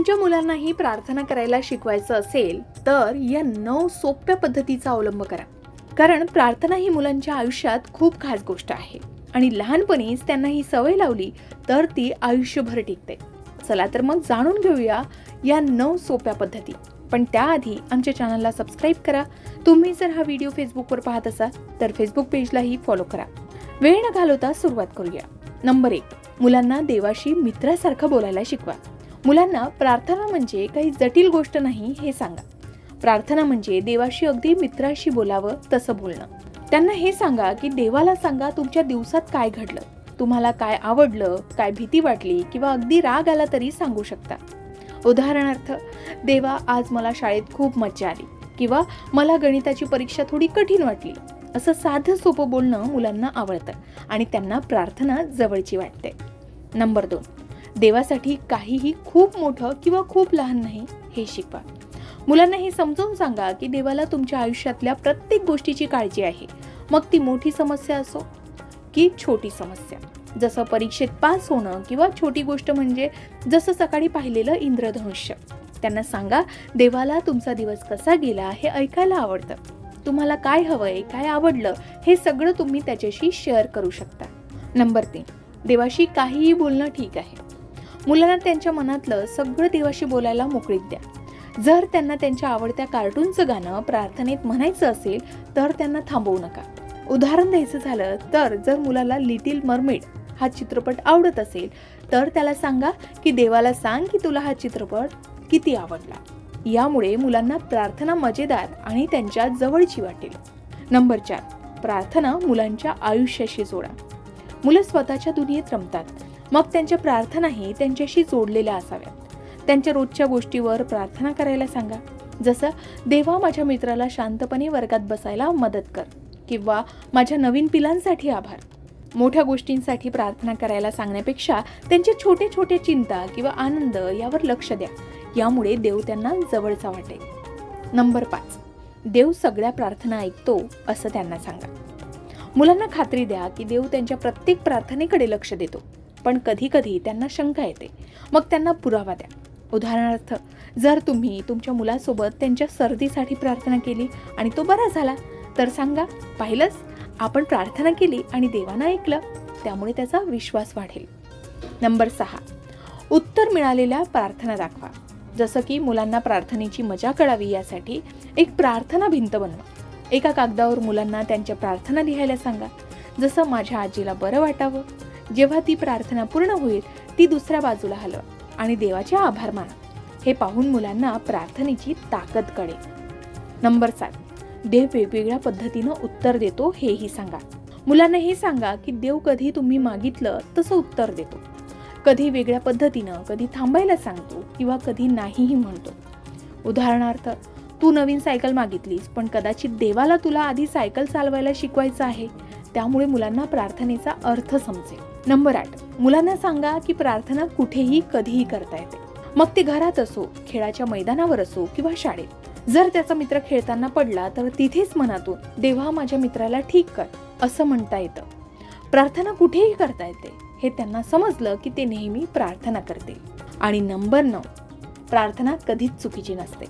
तुमच्या मुलांनाही प्रार्थना करायला शिकवायचं असेल तर या नऊ सोप्या पद्धतीचा अवलंब करा. कारण प्रार्थना ही मुलांच्या आयुष्यात खूप खास गोष्ट आहे. आणि लहानपणीच त्यांना ही सवय लावली तर ती आयुष्यभर टिकते. चला तर मग जाणून घेऊया या नऊ सोप्या पद्धती. पण त्याआधी आमच्या चॅनलला सबस्क्राईब करा. तुम्ही जर हा व्हिडिओ फेसबुकवर पाहत असाल तर फेसबुक पेजलाही फॉलो करा. वेळ न घालवता सुरुवात करूया. नंबर एक मुलांना देवाशी मित्रासारखं बोलायला शिकवा. मुलांना प्रार्थना म्हणजे काही जटिल गोष्ट नाही हे सांगा. प्रार्थना म्हणजे देवाशी अगदी मित्राशी बोलावं तसं बोलणं. त्यांना हे सांगा की देवाला सांगा तुमच्या दिवसात काय घडलं. तुम्हाला काय आवडलं काय भीती वाटली किंवा अगदी राग आला तरी सांगू शकता. उदाहरणार्थ देवा आज मला शाळेत खूप मज्जा आली किंवा मला गणिताची परीक्षा थोडी कठीण वाटली. असं साधं सोपं बोलणं मुलांना आवडतं आणि त्यांना प्रार्थना जवळची वाटते. नंबर दोन. देवासाठी काहीही खूप मोठं किंवा खूप लहान नाही हे शिकवा. मुलांना हे समजावून सांगा की देवाला तुमच्या आयुष्यातल्या प्रत्येक गोष्टीची काळजी आहे. मग ती मोठी समस्या असो की छोटी समस्या. जसं परीक्षेत पास होणं किंवा छोटी गोष्ट म्हणजे जसं सकाळी पाहिलेलं इंद्रधनुष्य. त्यांना सांगा देवाला तुमचा दिवस कसा गेला हे ऐकायला आवडतं. तुम्हाला काय हवंय काय आवडलं हे सगळं तुम्ही त्याच्याशी शेअर करू शकता. नंबर तीन देवाशी काहीही बोलणं ठीक आहे. मुलांना त्यांच्या मनातलं सगळं देवाशी बोलायला मोकळीक द्या. जर त्यांना त्यांच्या आवडत्या कार्टूनचं गाणं प्रार्थनेत म्हणायचं असेल तर त्यांना थांबवू नका. उदाहरण द्यायचं झालं तर जर मुलाला लिटिल मरमेड हा चित्रपट आवडत असेल तर त्याला सांगा की देवाला सांग की तुला हा चित्रपट किती आवडला. यामुळे मुलांना प्रार्थना मजेदार आणि त्यांच्या जवळची वाटेल. नंबर चार प्रार्थना मुलांच्या आयुष्याशी जोडा. मुलं स्वतःच्या दुनियेत रमतात. मग त्यांच्या प्रार्थनाही त्यांच्याशी जोडलेल्या असाव्यात. त्यांच्या रोजच्या गोष्टीवर प्रार्थना करायला सांगा. जसं देवा माझ्या मित्राला शांतपणे वर्गात बसायला मदत कर किंवा माझ्या नवीन पिलांसाठी आभार. मोठ्या गोष्टींसाठी प्रार्थना करायला सांगण्यापेक्षा त्यांच्या छोटे छोटे चिंता किंवा आनंद यावर लक्ष द्या. यामुळे देव त्यांना जवळचा वाटेल. नंबर पाच. देव सगळ्या प्रार्थना ऐकतो असं त्यांना सांगा. मुलांना खात्री द्या की देव त्यांच्या प्रत्येक प्रार्थनेकडे लक्ष देतो. पण कधीकधी त्यांना शंका येते. मग त्यांना पुरावा द्या. उदाहरणार्थ जर तुम्ही तुमच्या मुलासोबत त्यांच्या सर्दीसाठी प्रार्थना केली आणि तो बरा झाला तर सांगा पाहिलंच आपण प्रार्थना केली आणि देवानं ऐकलं त्यामुळे त्याचा विश्वास वाढेल. नंबर सहा उत्तर मिळालेल्या प्रार्थना दाखवा. जसं की मुलांना प्रार्थनेची मजा कळावी यासाठी एक प्रार्थना भिंत बनवा. एका कागदावर मुलांना त्यांच्या प्रार्थना लिहायला सांगा. जसं माझ्या आजीला बरं वाटावं. जेव्हा ती प्रार्थना पूर्ण होईल ती दुसऱ्या बाजूला हलवा आणि देवाचे आभार माना. हे पाहून मुलांना प्रार्थनेची ताकद कळेल. नंबर सात. देव वेगवेगळ्या पद्धतीनं उत्तर देतो हेही सांगा. मुलांना हे सांगा की देव कधी तुम्ही मागितलं तसं उत्तर देतो. कधी वेगळ्या पद्धतीनं कधी थांबायला सांगतो किंवा कधी नाहीही म्हणतो. उदाहरणार्थ तू नवीन सायकल मागितलीस पण कदाचित देवाला तुला आधी सायकल चालवायला शिकवायचं आहे. त्यामुळे मुलांना प्रार्थनेचा अर्थ समजेल. नंबर आठ. मुलांना सांगा की प्रार्थना कुठेही कधीही करता येते. मग ते घरात असो खेळाच्या मैदानावर असो किंवा शाळेत. जर त्याचा मित्र खेळताना पडला तर तिथेच मनातून देवा माझ्या मित्राला ठीक कर असं म्हणता येतं. प्रार्थना कुठेही करता येते हे त्यांना समजलं की ते नेहमी प्रार्थना करते आणि नंबर नऊ. प्रार्थना कधीच चुकीची नसते.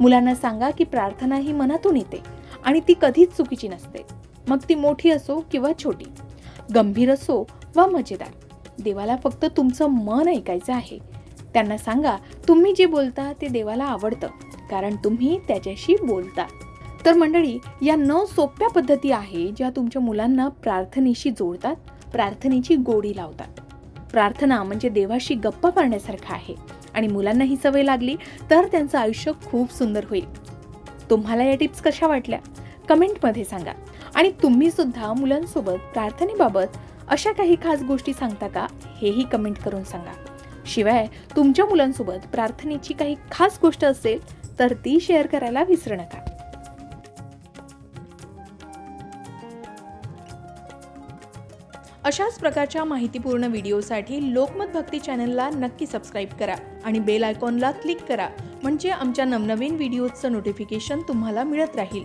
मुलांना सांगा की प्रार्थना ही मनातून येते आणि ती कधीच चुकीची नसते. मग ती मोठी असो किंवा छोटी. गंभीर असो वा मजेदार. देवाला फक्त तुमचं मन ऐकायचं आहे. त्यांना सांगा तुम्ही जे बोलता ते देवाला आवडतं कारण तुम्ही त्याच्याशी बोलता. तर मंडळी या नऊ सोप्या पद्धती आहे ज्या तुमच्या मुलांना प्रार्थनेशी जोडतात प्रार्थनेची गोडी लावतात. प्रार्थना म्हणजे देवाशी गप्पा मारण्यासारखं आहे. आणि मुलांना ही सवय लागली तर त्यांचं आयुष्य खूप सुंदर होईल. तुम्हाला या टिप्स कशा वाटल्या? कमेंटमध्ये सांगा. आणि तुम्ही सुद्धा मुलांसोबत प्रार्थनेबाबत अशा काही खास गोष्टी सांगता का? हेही कमेंट करून सांगा. शिवाय तुमच्या मुलांसोबत प्रार्थनेची काही खास गोष्ट असेल तर ती शेअर करायला विसरू नका. अशाच प्रकारच्या माहितीपूर्ण व्हिडिओसाठी लोकमत भक्ती चॅनलला नक्की सबस्क्राईब करा आणि बेल आयकॉनला क्लिक करा म्हणजे आमच्या नवनवीन व्हिडिओजचं नोटिफिकेशन तुम्हाला मिळत राहील.